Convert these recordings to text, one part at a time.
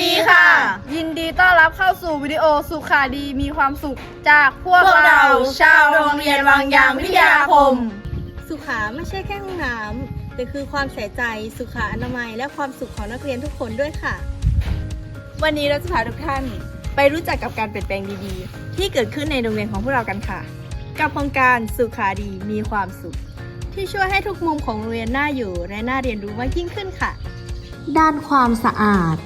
ดีค่ะ ยินดีต้อนรับเข้าสู่วิดีโอสุขาดีมีความสุขจากพวกพวกเราเรา ชาวโรงเรียนวังยางวิทยาคม สุขาไม่ใช่แค่ห้องน้ำแต่คือความใส่ใจสุขาอนามัย และความสุขของนักเรียนทุกคนด้วยค่ะ วันนี้เราจะพาทุกท่าน ไปรู้จักกับการเปลี่ยนแปลงดีๆ ที่เกิดขึ้นในโรงเรียนของพวกเรากันค่ะ กับโครงการสุขาดีมีความสุข ที่ช่วยให้ทุกมุมของโรงเรียนน่าอยู่และน่าเรียนรู้มากยิ่งขึ้นค่ะ ด้านความสะอาด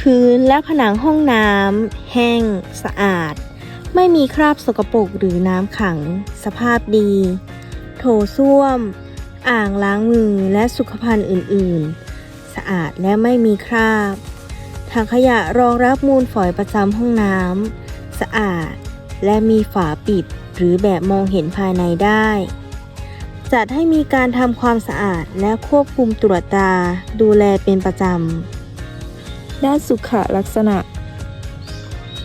พื้นและผนังห้องน้ำแห้ง สะอาด ไม่มีคราบสกปรกหรือน้ำขัง สภาพดี โถส้วม อ่างล้างมือและสุขภัณฑ์อื่น ๆ สะอาดและไม่มีคราบถังขยะรองรับมูลฝอยประจำห้องน้ำสะอาด และมีฝาปิดหรือแบบมองเห็นภายในได้ จัดให้มีการทำความสะอาดและควบคุมตรวจตาดูแลเป็นประจำ ด้านสุขลักษณะ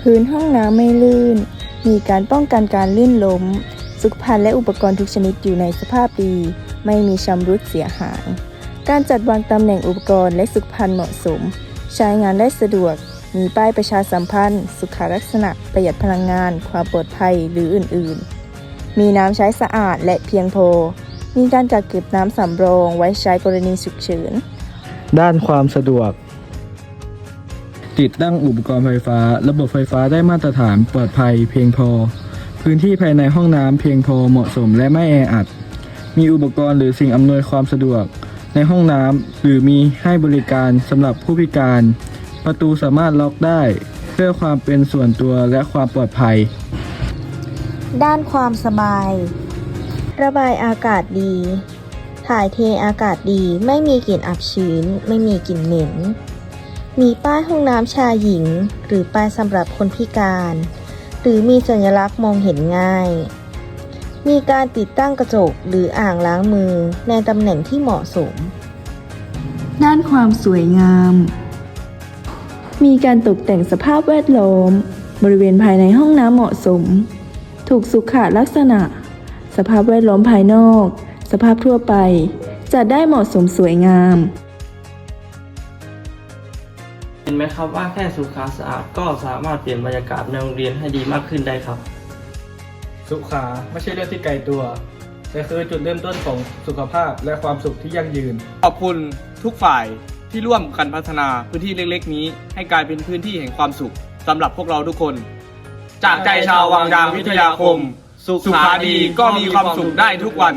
พื้นห้องน้ำไม่ลื่น มีการป้องกันการลื่นล้ม สุขภัณฑ์และอุปกรณ์ทุกชนิดอยู่ในสภาพดี ไม่มีชำรุดเสียหาย การจัดวางตำแหน่งอุปกรณ์และสุขภัณฑ์เหมาะสม ใช้งานได้สะดวก มีป้ายประชาสัมพันธ์ สุขลักษณะ ประหยัดพลังงาน ความปลอดภัยหรืออื่น ๆ มีน้ำใช้สะอาดและเพียงพอ มีการจัดเก็บน้ำสำรองไว้ใช้กรณีฉุกเฉินด้านความสะดวก ติดตั้งอุปกรณ์ไฟฟ้า ระบบไฟฟ้าได้มาตรฐานปลอดภัยเพียงพอ พื้นที่ภายในห้องน้ำเพียงพอเหมาะสมและไม่แออัด มีอุปกรณ์หรือสิ่งอำนวยความสะดวก ในห้องน้ำหรือมีให้บริการสำหรับผู้พิการ ประตูสามารถล็อกได้ เพื่อความเป็นส่วนตัวและความปลอดภัย ด้านความสบาย ระบายอากาศดี ถ่ายเทอากาศดี ไม่มีกลิ่นอับชื้น ไม่มีกลิ่นเหม็น มีป้ายห้องน้ำชายหญิง หรือป้ายสำหรับคนพิการ หรือมีสัญลักษณ์มองเห็นง่าย มีการติดตั้งกระจกหรืออ่างล้างมือในตำแหน่งที่เหมาะสม ด้านความสวยงาม มีการตกแต่งสภาพแวดล้อม บริเวณภายในห้องน้ำเหมาะสม ถูกสุขลักษณะ สภาพแวดล้อมภายนอก สภาพทั่วไป จัดได้เหมาะสมสวยงาม เห็นไหมครับว่าแค่สุขาสะอาดก็สามารถเปลี่ยนบรรยากาศในโรงเรียนให้ดีมากขึ้นได้ครับ สุขาไม่ใช่เรื่องที่ไกลตัว แต่คือจุดเริ่มต้นของสุขภาพและความสุขที่ยั่งยืน ขอบคุณทุกฝ่ายที่ร่วมกันพัฒนาพื้นที่เล็กๆ นี้ ให้กลายเป็นพื้นที่แห่งความสุขสำหรับพวกเราทุกคน จากใจชาววังยางวิทยาคม สุขาดีก็มีความสุขได้ทุกวัน